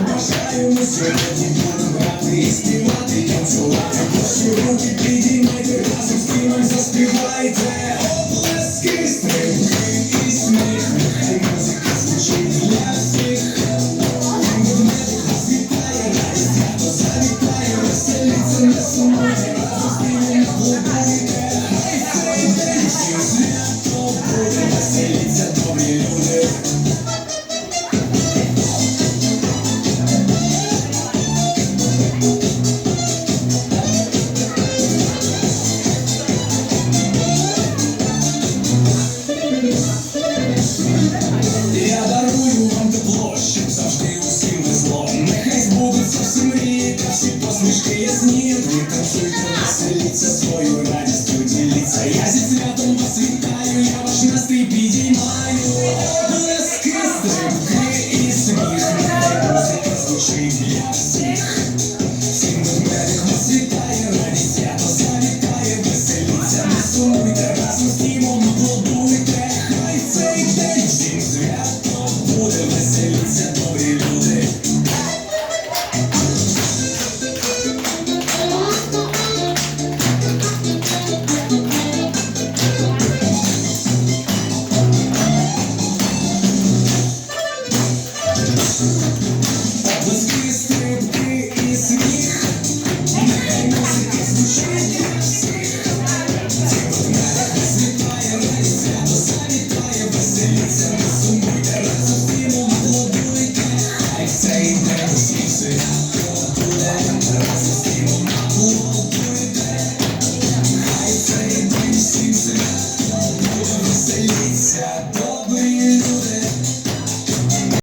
Бажаю мусорити, будувати і співати, танцювати жизни Мы танцуйте, веселиться, свою радостью делиться. Я здесь рядом вас витаю, я ваши росты принимаю. веселиться дома.